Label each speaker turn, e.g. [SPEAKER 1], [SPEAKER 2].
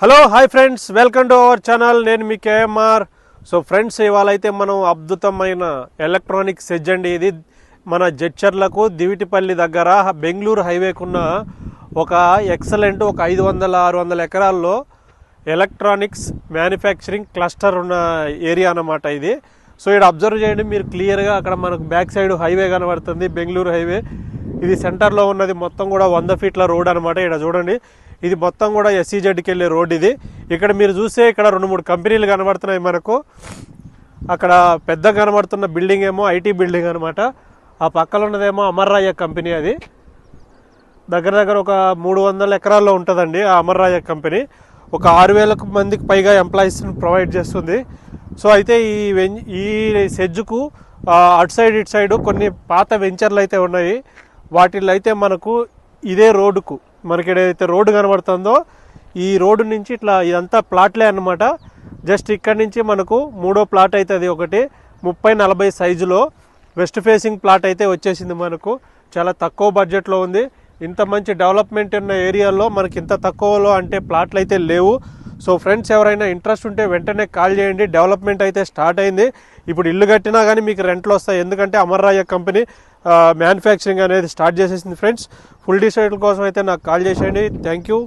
[SPEAKER 1] Hello hi friends welcome to our channel నేను మీ KMR. So friends ఇవాళ అయితే మనం అద్భుతమైన ఎలక్ట్రానిక్ సెజ్ అండి ఇది. మన జడ్చర్లకు దివిటిపల్లి దగ్గర బెంగళూరు హైవేకున్న ఒక ఎక్సలెంట్ ఒక ఐదు వందల ఆరు వందల ఎకరాల్లో ఎలక్ట్రానిక్స్ మ్యానుఫ్యాక్చరింగ్ క్లస్టర్ ఉన్న ఏరియా అన్నమాట ఇది. సో ఇక్కడ అబ్జర్వ్ చేయండి. మీరు క్లియర్గా అక్కడ మనకు బ్యాక్ సైడ్ హైవే కనబడుతుంది బెంగళూరు హైవే ఇది సెంటర్లో ఉన్నది మొత్తం కూడా వంద ఫీట్ల రోడ్ అనమాట ఇక్కడ చూడండి. ఇది మొత్తం కూడా ఎస్సీజెడ్కి వెళ్ళే రోడ్ ఇది. ఇక్కడ మీరు చూస్తే ఇక్కడ రెండు మూడు కంపెనీలు కనబడుతున్నాయి మనకు. అక్కడ పెద్ద కనబడుతున్న బిల్డింగ్ ఏమో ఐటీ బిల్డింగ్ అనమాట ఆ పక్కన ఉన్నదేమో అమర్రాయ కంపెనీ అది. దగ్గర దగ్గర ఒక మూడు వందల ఎకరాల్లో ఉంటుందండి ఆ అమర్రాయ కంపెనీ. ఒక ఆరు వేలకు మందికి పైగా ఎంప్లాయీస్ని ప్రొవైడ్ చేస్తుంది. సో అయితే ఈ వెం ఈ సెజ్జుకు అటు సైడ్ ఇటు సైడ్ కొన్ని పాత వెంచర్లు అయితే ఉన్నాయి. వాటిల్లో అయితే మనకు ఇదే రోడ్డుకు. మనకి ఏదైతే రోడ్డు కనబడుతుందో ఈ రోడ్డు నుంచి ఇట్లా ఇదంతా ప్లాట్లే అనమాట జస్ట్ ఇక్కడి నుంచి మనకు మూడో ప్లాట్ అవుతుంది ఒకటి. ముప్పై నలభై సైజులో వెస్ట్ ఫేసింగ్ ప్లాట్ అయితే వచ్చేసింది మనకు. చాలా తక్కువ బడ్జెట్లో ఉంది. ఇంత మంచి డెవలప్మెంట్ ఉన్న ఏరియాలో మనకి ఇంత తక్కువలో అంటే ప్లాట్లు అయితే లేవు. సో ఫ్రెండ్స్ ఎవరైనా ఇంట్రెస్ట్ ఉంటే వెంటనే కాల్ చేయండి. డెవలప్మెంట్ అయితే స్టార్ట్ అయింది. ఇప్పుడు ఇల్లు కట్టినా కానీ మీకు రెంట్లు వస్తాయి. ఎందుకంటే అమర్రాయ కంపెనీ మ్యానుఫ్యాక్చరింగ్ అనేది స్టార్ట్ చేసేసింది ఫ్రెండ్స్ ఫుల్ డీటెయిల్ కోసం అయితే నాకు కాల్ చేసేయండి. Thank you